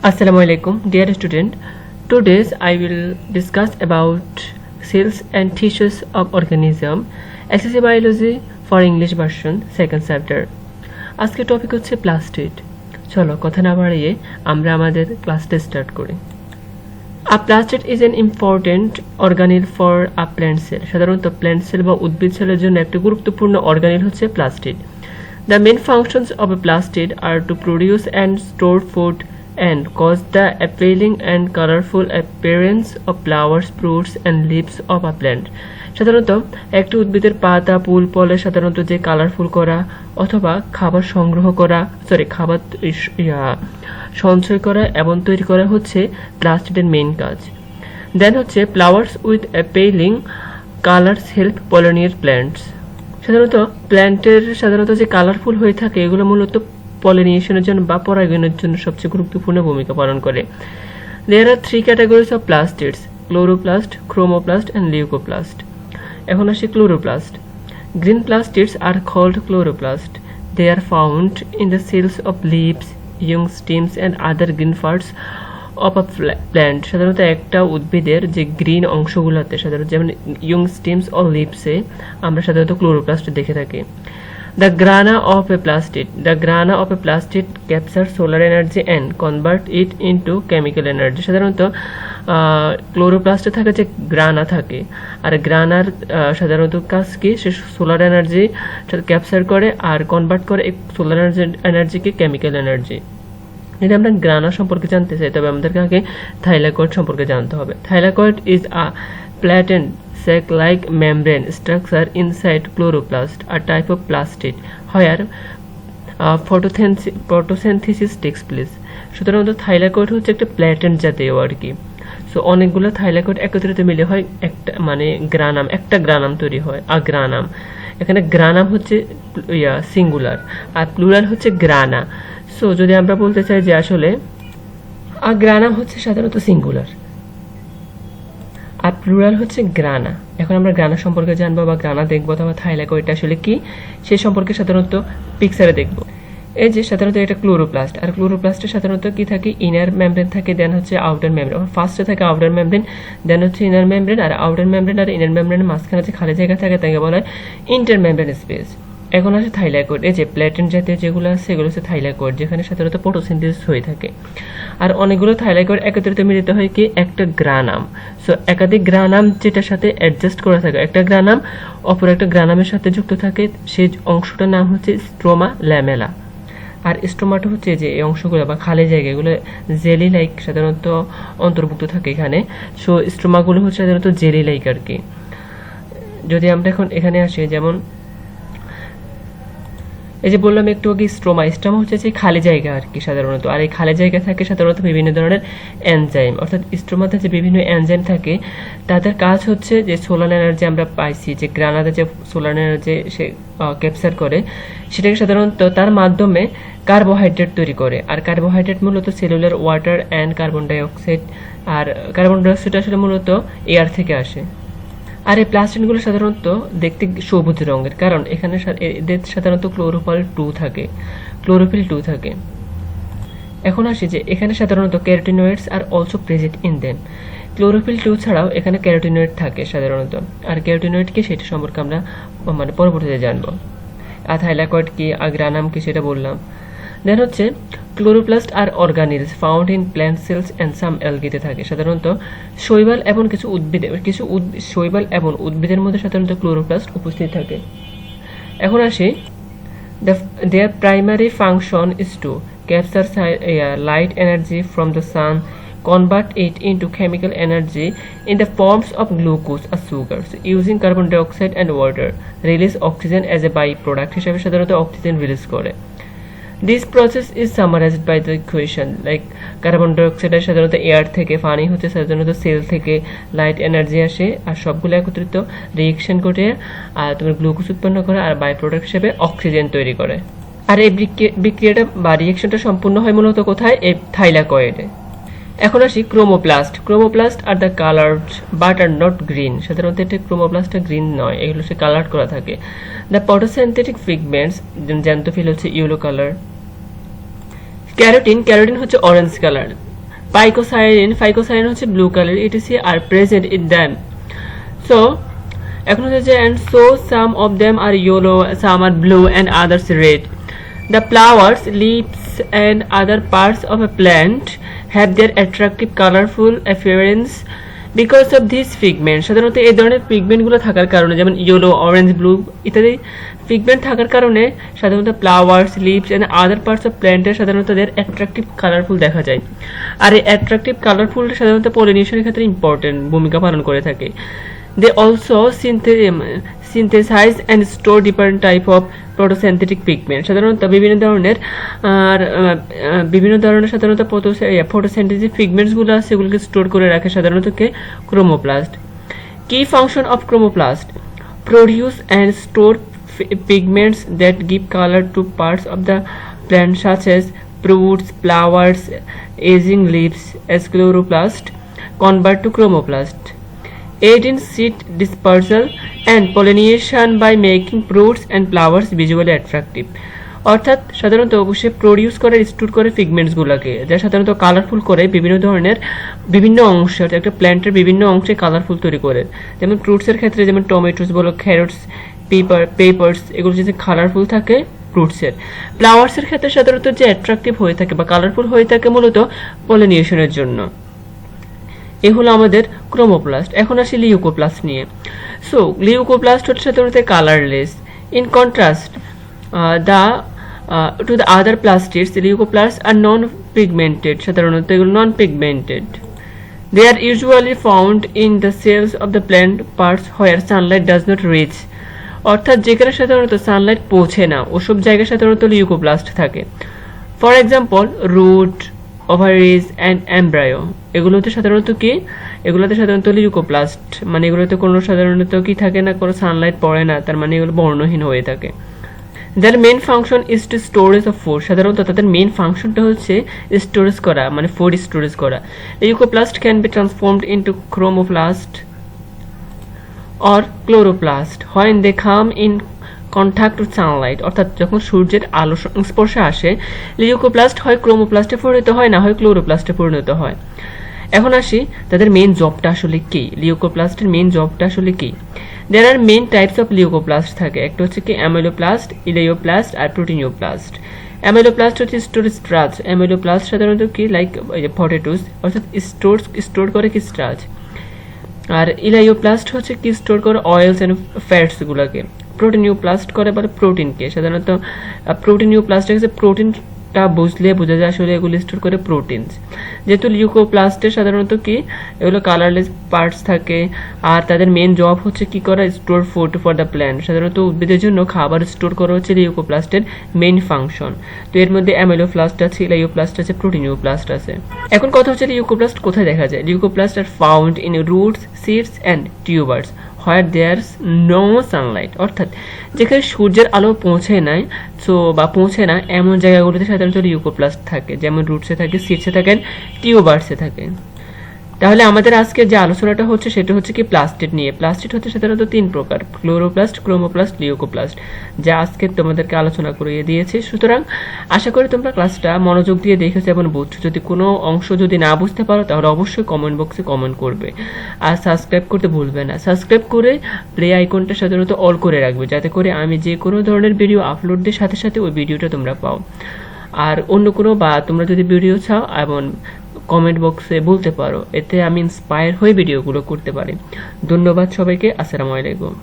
Assalamu alaikum, dear student. Today I will discuss about cells and tissues of organism. SSC Biology for English version second chapter. আজকে topic হচ্ছে plastid চলো কথা না বাড়িয়ে আমরা আমাদের ক্লাসটা স্টার্ট করি a plastid is an important organelle for a plant cell সাধারণত প্ল্যান্ট সেল বা উদ্ভিদ সেলের জন্য একটি গুরুত্বপূর্ণ অর্গানিল হচ্ছে plastid the main functions of a plastid are to produce and store food and cause the appealing and colorful appearance of flowers, fruits and leaves of a plant. সাধারণত একটি উদ্ভিদের পাতা ফুল ফলে সাধারণত যে কালারফুল করা অথবা খাবার সংগ্রহ করা সরি খাবার সঞ্চয় করা এবং তৈরি করা হচ্ছে প্লাস্টিকের মেইন কাজ দেন হচ্ছে flowers with appealing colours help pollinate plants সাধারণত প্ল্যান্টের সাধারণত যে কালারফুল হয়ে থাকে এগুলো মূলত পলিনেশনের জন্য বা পরাগায়নের জন্য সবচেয়ে গুরুত্বপূর্ণ ভূমিকা পালন করে। There are three categories of plastids chloroplast chromoplast and leucoplast এখন আসে chloroplast green plastids are called chloroplast they are found in the cells of leaves young stems and other green parts of a plant সাধারণত একটা উদ্ভিদের যে green অংশগুলোতে, সাধারণত যেমন young stems ও লিভসে আমরা সাধারণত ক্লোরোপ্লাস্ট দেখে থাকি। The grana of a plastid. The grana of a plastid captures solar energy and convert it into chemical energy. সাধারণত ক্লোরোপ্লাস্টে থাকে যে গ্রানা থাকে। আর গ্রানার সাধারণত কাজ কি? সে সোলার এনার্জি ক্যাপচার করে আর কনভার্ট করে সোলার এনার্জিকে কেমিক্যাল এনার্জি যদি আমরা গ্রানা সম্পর্কে জানতে চাই। তবে আমাদেরকে আগে থাইলাকয়েড সম্পর্কে জানতে হবে। Thylakoid is a flattened sac-like membrane structure inside chloroplast, a type of plastid, where uh, photosynthesis, takes place. সুতরাং থাইলাকয়েড হচ্ছে একটা প্ল্যাটেন্ট জাতীয় আর কি। সো অনেকগুলো থাইলাকয়েড একত্রিত মিলে হয় একটা মানে গ্রানাম একটা গ্রানাম তৈরি হয় আর গ্রানাম। এখানে গ্রানাম হচ্ছে ইয়া সিঙ্গুলার আর প্লুরাল হচ্ছে গ্রানা সো যদি আমরা বলতে চাই যে আসলে আর গ্রানাম হচ্ছে সাধারণত সিঙ্গুলার প্লুরাল হচ্ছে গ্রানা। এখন আমরা গ্রানা সম্পর্কে জানব বা গ্রানা দেখব অথবা থাইলাকো এটা আসলে কি? সে সম্পর্কে সাধারণত পিকচারে দেখব। এই যে সাধারণত এটা ক্লোরোপ্লাস্ট। আর ক্লোরোপ্লাস্টে সাধারণত কি থাকে? ইনার মেমব্রেন থাকে দেন হচ্ছে আউটার মেমব্রেন ফার্স্টে থাকে আউটার মেমব্রেন দেন হচ্ছে ইনার মেমব্রেন আর আউটার মেমব্রেন আর ইনার মেমব্রেনের মাঝখানে যে খালি জায়গা থাকে, তাকে বলা হয় ইন্টার মেমব্রেন স্পেস এখন আছে থাইলাকয়েড এই যে প্ল্যাটেন জাতীয় যেগুলো আছে, সেগুলো হচ্ছে থাইলাকয়েড যেখানে সাধারণত ফটোসিনথেসিস হয়ে থাকে। আর অনেকগুলো থাইলাকয়েড একত্রিত মিলিত হয় কি, একটা গ্রানাম। সো একাধিক গ্রানাম যেটার সাথে অ্যাডজাস্ট করা থাকে। একটা গ্রানাম, অপর একটা গ্রানামের সাথে যুক্ত থাকে, সেই অংশটার নাম হচ্ছে স্ট্রোমা ল্যামেলা আর স্টোমাটো হচ্ছে যে এই অংশগুলো বা খালি জায়গা এগুলো জেলি লাইক সাধারণত অন্তর্ভুক্ত থাকে এখানে। সো স্টোমাগুলো হচ্ছে সাধারণত জেলি লাইক আর কি। যদি আমরা এখন এখানে আসি, যেমন এই যে বললাম, একটু আগে স্ট্রোমা স্ট্রোমা হচ্ছে যে খালি জায়গা আর কি সাধারণত। আর এই খালি জায়গা থাকে সাধারণত বিভিন্ন ধরনের এনজাইম অর্থাৎ স্ট্রোমাতে যে বিভিন্ন এনজাইম থাকে, তাদের কাজ হচ্ছে যে সোলার এনার্জি আমরা পাইছি, যে গ্রানাতে যে সোলার এনার্জি সে ক্যাপচার করে, সেটাকে সাধারণত তার মাধ্যমে কার্বোহাইড্রেট তৈরি করে। আর কার্বোহাইড্রেট মূলত cellular water and carbon dioxide R carbon dioxide আসলে মূলত এয়ার থেকে আসে। আর এই প্লাস্টিকগুলো সাধারণত দেখতে সবুজ রঙের, কারণ এখানে এদের সাধারণত ক্লোরোফল টু থাকে ক্লোরোফিল টু থাকে। এখন আসি যে এখানে সাধারণত carotenoids are also present in then chlorophyll two ছাড়াও এখানে ক্যারোটিনয়েড থাকে সাধারণত। আর ক্যারোটিনয়েড কি সেটা সম্পর্কে আমরা মানে পরবর্তীতে জানব। আর থাইলাকয়েড কি আর গ্রানাম কি সেটা বললাম। দেন হচ্ছে chloroplast are organelle found in plant cells and some অ্যালগিতে থাকে। সাধারণত শৈবাল এবং কিছু উদ্ভিদে, কিছু উদ্ভিদ শৈবাল এবং উদ্ভিদের মধ্যে সাধারণত ক্লোরোপ্লাস্ট উপস্থিত থাকে। এখন আসি their primary function is to capture light energy from the sun convert it into chemical energy in the forms of glucose R sugar using carbon dioxide and water release oxygen as a byproduct হিসাবে সাধারণত oxygen release করে। This process is summarised by the equation like carbon dioxide সাধারণত air থেকে পানি হচ্ছে, সাধারণত sell থেকে light energy আসে, আর সবগুলো একত্রিত রিয়েকশন করে আর তোমার গ্লুকোজ উৎপন্ন করে, আর বাই প্রোডাক্ট হিসেবে অক্সিজেন তৈরি করে। আর এই বিক্রি- বিক্রিয়াটা বা রিয়েকশনটা সম্পূর্ণ হয় মূলত কোথায়? এই থাইলাকয়েডে এখন আসি chromoplast. Chromoplast are the coloured but are not green সাধারণত এটা ক্রোমোপ্লাস্টটা গ্রিন নয়, এগুলো সে কালার্ড করা থাকে। দ্য পটোসেন্থেটিক ফিগমেন্টস জ্যান্তফিল হচ্ছে ইয়েলো কালার ক্যারোটিন ক্যারোটিন হচ্ছে অরেঞ্জ কালার phycocyanin phycocyanin হচ্ছে blue colour ETC are present in them so এখন হচ্ছে যে and so some of them are yellow some are blue and others red the flowers leaves and other parts of a plant have their attractive colorful appearance because of this pigment সাধারণত এই ধরনের পিগমেন্টগুলো থাকার কারণে, যেমন yellow orange blue ইত্যাদি pigment থাকার কারণে সাধারণত flowers leaves and other parts of প্ল্যান্টের সাধারণত এদের অ্যাট্রাকটিভ কালারফুল দেখা যায়। আর এই অ্যাট্রাকটিভ কালারফুল সাধারণত পলিনেশনের ক্ষেত্রে ইম্পর্টেন্ট ভূমিকা পালন করে থাকে। They also synthesise and store different type of photosynthetic pigment সাধারণত বিভিন্ন ধরনের, আর বিভিন্ন ধরনের সাধারণত প্রোটো ফটোসেন্থেটিক পিগমেন্টসগুলো আছে সেগুলোকে স্টোর করে রাখে সাধারণত কে? ক্রোমোপ্লাস্ট কি function of chromoplast produce and store pigments that give colour to parts of the plant such as fruits flowers ageing leaves as chloroplast convert to chromoplast aid in seed dispersal and pollination by making fruits and flowers visually attractive. অর্থাৎ সাধারণত সে produce করে store করে পিগমেন্টসগুলোকে যা সাধারণত colourful করে বিভিন্ন ধরনের বিভিন্ন অংশ, অর্থাৎ একটা প্ল্যান্টের বিভিন্ন অংশে কালারফুল তৈরি করে। যেমন ফ্রুটসের ক্ষেত্রে যেমন টমেটোস বলো ক্যারটস পেপার পেপার্স এগুলো যদি কালারফুল থাকে ফ্রুটসের ফ্লাওয়ার্সের ক্ষেত্রে সাধারণত যে অ্যাট্রাকটিভ হয়ে থাকে বা কালারফুল হয়ে থাকে মূলত পলিনেশনের জন্য। এ হলো আমাদের ক্রোমোপ্লাস্ট এখন আসি লিউকোপ্লাস্ট নিয়ে। সো লিউকোপ্লাস্ট হচ্ছে সাধারণত colourless in contrast the to the other plastids leucoplast are non pigmented সাধারণত এগুলো non pigmented They are usually found in the cells of the plant parts where sunlight does not reach. অর্থাৎ যেখানে সাধারণত Sunlight পৌঁছে না, ওসব জায়গায় সাধারণত লিউকোপ্লাস্ট থাকে। For example root ovaries and embryo এগুলোতে সাধারণত কি? এগুলোতে সাধারণত লিউকোপ্লাস্ট মানে এগুলোতে কোনো সাধারণত কি থাকে না, কোনো সানলাইট পড়ে না, তার মানে এগুলো বর্ণহীন হয়ে থাকে। Their main function is to storage of food সাধারণত তাদের মেন ফাংশনটা হচ্ছে স্টোরেজ করা মানে ফুড স্টোরেজ করা। Leucoplast can be transformed into chromoplast or chloroplast when they come in contact with sunlight অর্থাৎ যখন সূর্যের আলো সংস্পর্শে আসে লিউকোপ্লাস্ট হয় ক্রোমোপ্লাস্টে পরিণত হয়, না হয় ক্লোরোপ্লাস্টে পরিণত হয়। এখন আসি, তাদের মেন জবটা আসলে কি? লিউকোপ্লাস্টের মেন জবটা আসলে কি? There are main types of leucoplast থাকে। একটা হচ্ছে কি অ্যামাইলোপ্লাস্ট ইলেওপ্লাস্ট আর প্রোটিনিওপ্লাস্ট অ্যামাইলোপ্লাস্ট হচ্ছে স্টোর স্ট্রাচ অ্যামাইলোপ্লাস্ট সাধারণত কি? লাইক পটেটোস অর্থাৎ স্টোর স্টোর করে কি স্ট্রাচ আর ইলাইওপ্লাস্ট হচ্ছে কি? স্টোর করে অয়েলস অ্যান্ড ফ্যাটসগুলোকে প্রোটিনিওপ্লাস্ট করে বলে প্রোটিনকে সাধারণত প্রোটিনিওপ্লাস্ট হচ্ছে প্রোটিনটা বুঝলে বোঝা যায় আসলে এগুলো স্টোর করে প্রোটিনস যেহেতু লিউকোপ্লাস্টে সাধারণত কি, এগুলো কালারলেস পার্টস থাকে, আর তাদের মেন জব হচ্ছে কি করা store food for the plant সাধারণত উদ্ভিদের জন্য খাবার স্টোর করা হচ্ছে লিউকোপ্লাস্টের মেইন ফাংশন তো এর মধ্যে অ্যামেলোপ্লাস্ট আছে ইলাইওপ্লাস্ট আছে প্রোটিনিওপ্লাস্ট আছে। এখন কথা হচ্ছে লিউকোপ্লাস্ট কোথায় দেখা যায়? Leucoplast are found in roots seeds and tubers where there no sunlight অর্থাৎ যেখানে সূর্যের আলো পৌঁছে নাই সো বা পৌঁছে না, এমন জায়গাগুলোতে সাধারণত ইউকোপ্লাস্ট থাকে, যেমন রুটসে থাকে সিটসে থাকেন টিউবার্সে থাকে। তাহলে আমাদের আজকে যে আলোচনাটা হচ্ছে সেটা হচ্ছে কি প্লাস্টিড নিয়ে। প্লাস্টিড হচ্ছে সাধারণত তিন প্রকার, ক্লোরোপ্লাস্ট, ক্রোমোপ্লাস্ট, লিউকোপ্লাস্ট, যা আজকে তোমাদেরকে আলোচনা করিয়ে দিয়েছে। সুতরাং আশা করি তোমরা ক্লাসটা মনোযোগ দিয়ে দেখেছ এবং বুঝছ। যদি কোনো অংশ যদি না বুঝতে পারো, তাহলে অবশ্যই কমেন্ট বক্সে কমেন্ট করবে। আর সাবস্ক্রাইব করতে ভুলবে না। সাবস্ক্রাইব করে প্লে আইকনটা সাধারণত অল করে রাখবে, যাতে করে আমি যে কোনো ধরনের ভিডিও আপলোড দিই সাথে সাথে ওই ভিডিওটা তোমরা পাও। আর অন্য কোনো বা তোমরা যদি ভিডিও চাও এবং কমেন্ট বক্সে বলতে পারো, এতে আমি ইন্সপায়ার হয়ে ভিডিওগুলো করতে পারি। ধন্যবাদ সবাইকে, আসসালামু আলাইকুম।